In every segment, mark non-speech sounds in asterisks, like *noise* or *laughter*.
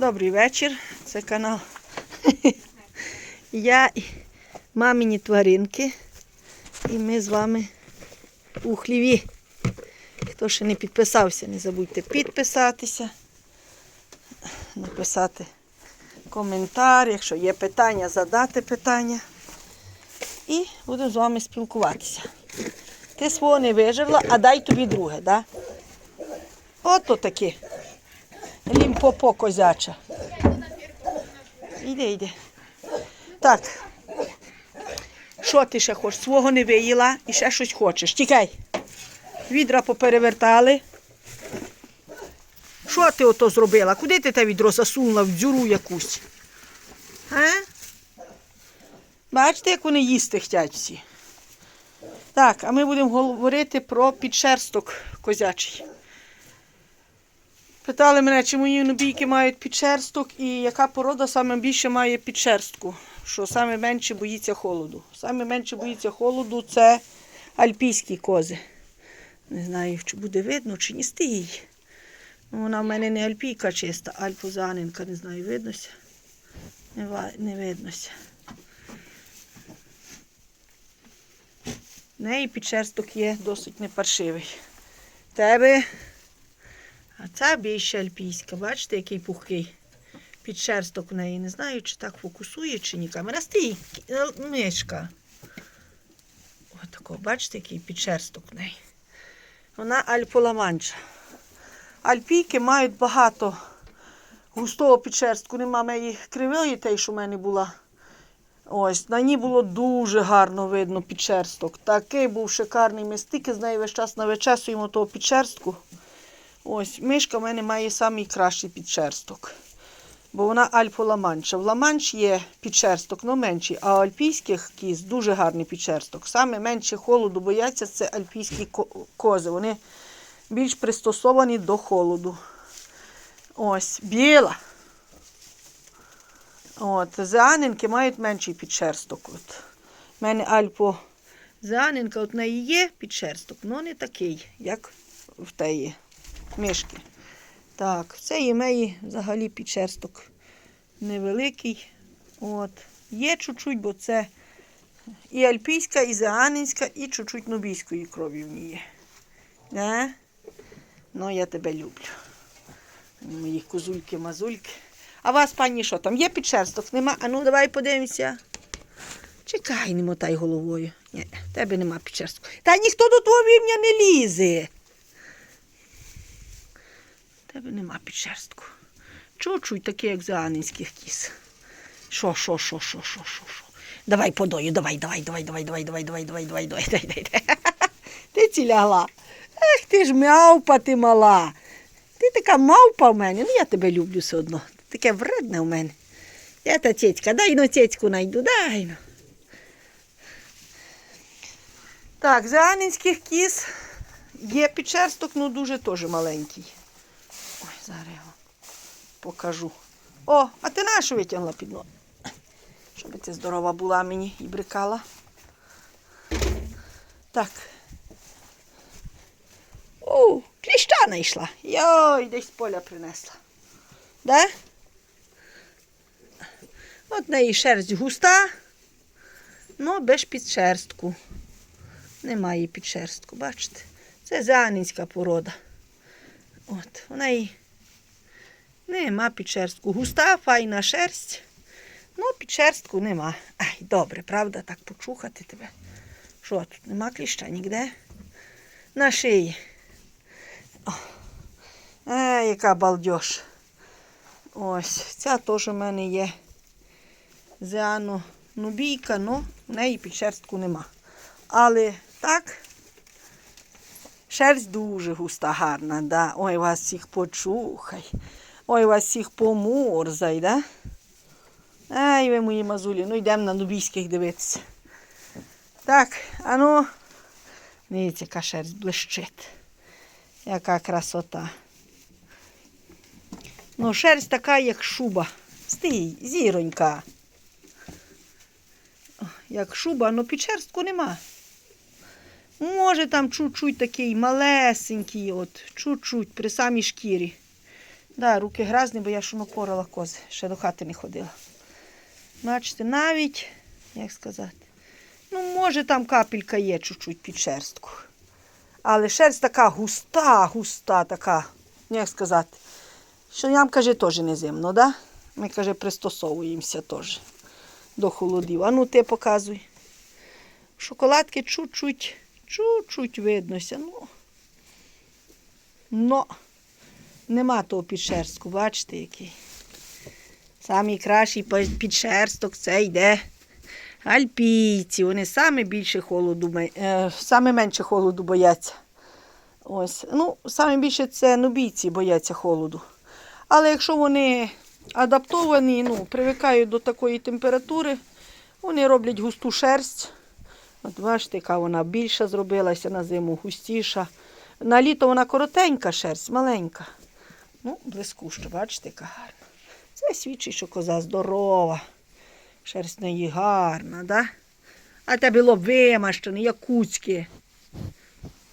Добрий вечір. Це канал. *laughs* Я і мамині тваринки. І ми з вами у хліві. Хто ще не підписався, не забудьте підписатися, написати коментар, якщо є питання, задати питання. І буду з вами спілкуватися. Ти свого не виживла, а дай тобі друге, да? Ото таке. Лімпопо козяча. Іди, йди. Так. Що ти ще хочеш? Свого не виїла і ще щось хочеш. Тікай. Відра поперевертали. Що ти ото зробила? Куди ти те відро засунула в дзюру якусь? А? Бачите, як вони їсти хочуть всі. Так, а ми будемо говорити про підшерсток козячий. Питали мене, чи мої нобійки мають підшерсток і яка порода саме більше має підшерстку, що саме менше боїться холоду. Саме менше боїться холоду це альпійські кози. Не знаю, чи буде видно, чи ні стій. Ну, Вона в мене не альпійка чиста, альпозанинка, не знаю, виднося. Не, не виднося. В неї підшерсток є досить непаршивий. Тебе а ця більше альпійська, бачите, який пухкий підшерсток в неї. Не знаю, чи так фокусує, чи ні. Камера стій, е, мишка. Отако, бачите, який підшерсток в неї. Вона альполаманча. Альпійки мають багато густого підшерстку. Нема моєї кривої, тієї, що в мене була. Ось, на ній було дуже гарно видно підшерсток. Такий був шикарний. Ми стільки з нею весь час навичесуємо того підшерстку. Ось, мишка в мене має найкращий підшерсток. Бо вона альфа-ламанча. В ламанч є підшерсток, але менший, а у альпійських кіз дуже гарний підшерсток. Саме менше холоду бояться це альпійські кози. Вони більш пристосовані до холоду. Ось, біла. От, зеанинки мають менший підшерсток. От. У мене альпо зеанинка, от неї є підшерсток, але не такий, як в теї мишки. Так, в цієї меї взагалі підшерсток невеликий. От. Є чуть-чуть, бо це і альпійська, і зеанинська, і чуть-чуть нубійської крові в ній є. Не? Ну, я тебе люблю. Мої козульки-мазульки. А вас, пані, що там? Є підшерсток? Нема? А ну давай подивимося. Чекай, не мотай головою. Ні, в тебе нема підшерстку. Та ніхто до твого вім'я не лізе. Тебе нема підшерстку. Чуть-чуть таке, як за анинських кіз. Що, що, що, що, що, що, що. Давай подою, давай, давай, давай, давай, давай, давай, давай, давай, давай, давай, давай, давай. Ти цілягла. Ех, ти ж мавпа ти мала. Ти така мавпа в мене. Ну я тебе люблю все одно. Ти таке вредне в мене. Я та тєцька, дай ну тєцьку найду, дай ну. Так, за анинських кіз є підшерсток, ну дуже теж маленький. Зараз покажу. О, а ти нашу витягла під ноги? Щоб ти здорова була мені і брикала. Так. О, кліща знайшла. Йой, десь з поля принесла. Да? От неї шерсть густа, але без підшерстку. Немає підшерстку, бачите? Це зеанинська порода. От, в неї нема підшерстку. Густа, файна шерсть. Ну, підшерстку нема. Ай, добре, правда, так почухати тебе. Що тут? Нема кліща ніде? На шиї. Ай, яка балдеж. Ось, ця теж у мене є. Зеано нубійка, ну, в неї підшерстку нема. Але так, шерсть дуже густа, гарна, да. Ой, вас всіх почухай. Ой, вас всіх помурзай, да? Ай, ви мої мазулі, ну йдемо на нубійських дивитися. Так, а ну, дивіться, яка шерсть блищить. Яка красота. Ну, шерсть така, як шуба. Стій, зіронька. Як шуба, але підшерстку нема. Може там чуть-чуть такий малесенький, от, чуть-чуть при самій шкірі. Да, руки грязні, бо я ж напорала кози, ще до хати не ходила. Бачите, навіть, як сказати, ну, може, там капелька є чуть-чуть під шерстку. Але шерсть така густа, густа, така, як сказати, що нам, каже, теж не зимно, да? Ми, каже, пристосовуємося теж до холодів. А ну ти показуй. Шоколадки чуть-чуть, чуть-чуть виднося. Ну, но нема того підшерстку, бачите, який. Самий кращий підшерсток це йде альпійці. Вони саме більше холоду, е, саме менше холоду бояться. Ось. Ну, саме більше це нубійці бояться холоду. Але якщо вони адаптовані, ну, привикають до такої температури, вони роблять густу шерсть. От бачите, яка вона більша зробилася на зиму, густіша. На літо вона коротенька шерсть, маленька. Ну, блискуща, бачите, яка гарна. Це свідчить, що коза здорова. Шерсть в неї гарна, да? А тебе лоб вимащений, як куцьки.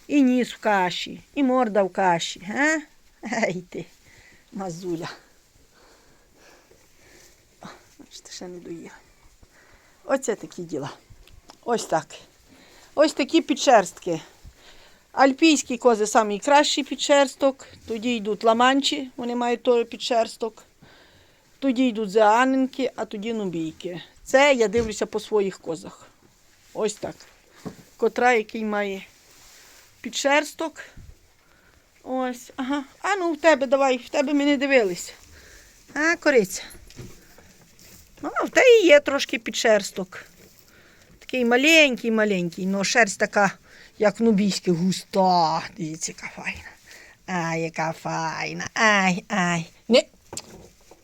І ніс в каші, і морда в каші. Га? Ей ти, мазуля. Бачите, ще не доїла. Оце такі діла. Ось так. Ось такі підшерстки. Альпійські кози самий кращий підшерсток. Тоді йдуть ламанчі, вони мають той підшерсток. Тоді йдуть зеаненки, а тоді нубійки. Це я дивлюся по своїх козах. Ось так. Котра, який має підшерсток. Ось. Ага. А ну в тебе давай, в тебе ми не дивилися. А, кориця. Ну, в тебе є трошки підшерсток. Такий маленький, маленький, але шерсть така, як в нубійських, густа. Дивіться, яка файна. Ай, яка файна. Ай, ай. Не.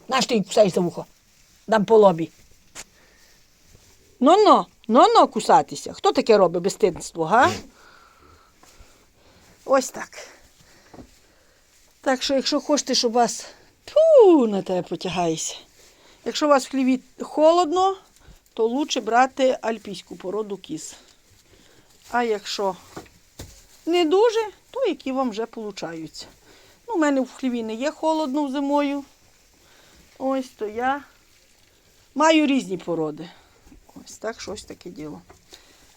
Наш ти кусаєш за вухо? Дам по лобі. Ну-ну, ну-ну кусатися. Хто таке робить безстидство, га? Ось так. Так що, якщо хочете, щоб вас Ту, на тебе потягайся. Якщо у вас в хліві холодно, то краще брати альпійську породу кіз. А якщо не дуже, то які вам вже получаються. Ну, у мене в хліві не є холодно зимою. Ось то я маю різні породи. Ось так, щось таке діло.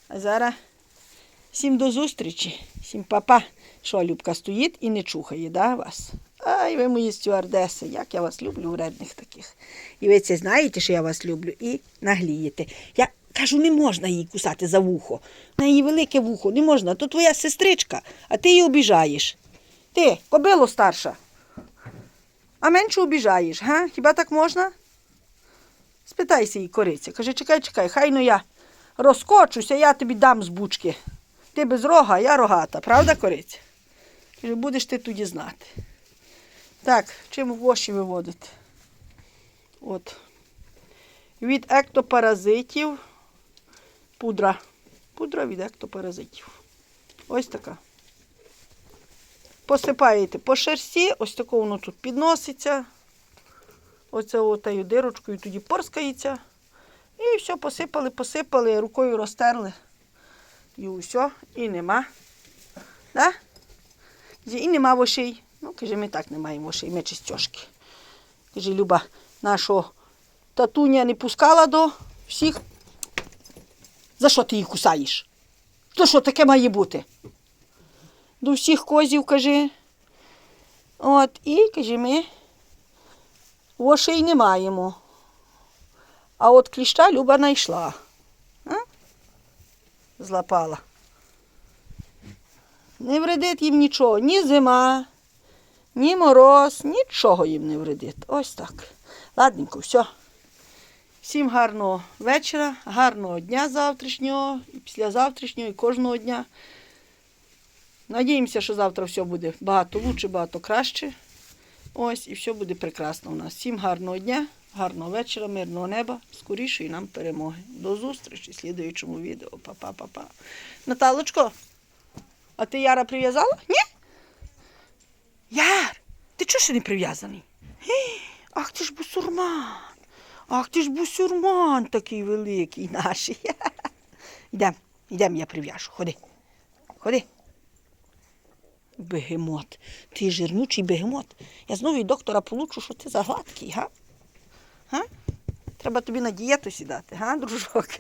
А зараз всім до зустрічі, всім папа. Що, Любка стоїть і не чухає, да, вас? Ай, ви мої стюардеси, як я вас люблю, вредних таких. І ви це знаєте, що я вас люблю, і наглієте. Я кажу, не можна її кусати за вухо. На її велике вухо, не можна. То твоя сестричка, а ти її обіжаєш. Ти, кобило старша. А менше обіжаєш, га? Хіба так можна? Спитайся її, кориця. Каже, чекай, чекай, хай ну я розкочуся, я тобі дам з бучки. Ти без рога, а я рогата, правда, кориця? Каже, будеш ти тоді знати. Так, чим воші виводити? От. Від ектопаразитів пудра. Пудра від ектопаразитів. Ось така. Посипаєте по шерсті, ось тако воно тут підноситься. Оце отею дирочкою тоді порскається. І все, посипали, посипали, рукою розтерли. І все, і нема. Да? І нема вошей. Ну, каже, ми так не маємо вошей, ми чистьошки. Каже, Люба, нашого татуня не пускала до всіх. За що ти її кусаєш? То що таке має бути? До всіх козів, каже. От, і, каже, ми вошей не маємо. А от кліща Люба знайшла. Злапала. Не вредить їм нічого, ні зима, ні мороз, нічого їм не вредить. Ось так. Ладненько, все. Всім гарного вечора, гарного дня завтрашнього, і післязавтрашнього, і кожного дня. Надіємося, що завтра все буде багато лучше, багато краще. Ось, і все буде прекрасно у нас. Всім гарного дня, гарного вечора, мирного неба, скорішої нам перемоги. До зустрічі в слідуючому відео. Па-па-па-па. Наталочко, а ти Яра прив'язала? Ні? Яр, ти чого ще не прив'язаний? Ах ти ж бусурман. Ах ти ж бусурман такий великий *laughs* наш. Йдем, йдем, я прив'яжу. Ходи. Ходи. Бегемот. Ти жирнючий бегемот. Я знову від доктора получу, що ти загладкий, га? га? Треба тобі на дієту сідати, га, дружок? *laughs*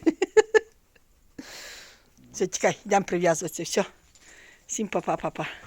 Все, тікай, йдемо прив'язуватися. Все. Всім па-па-па-па.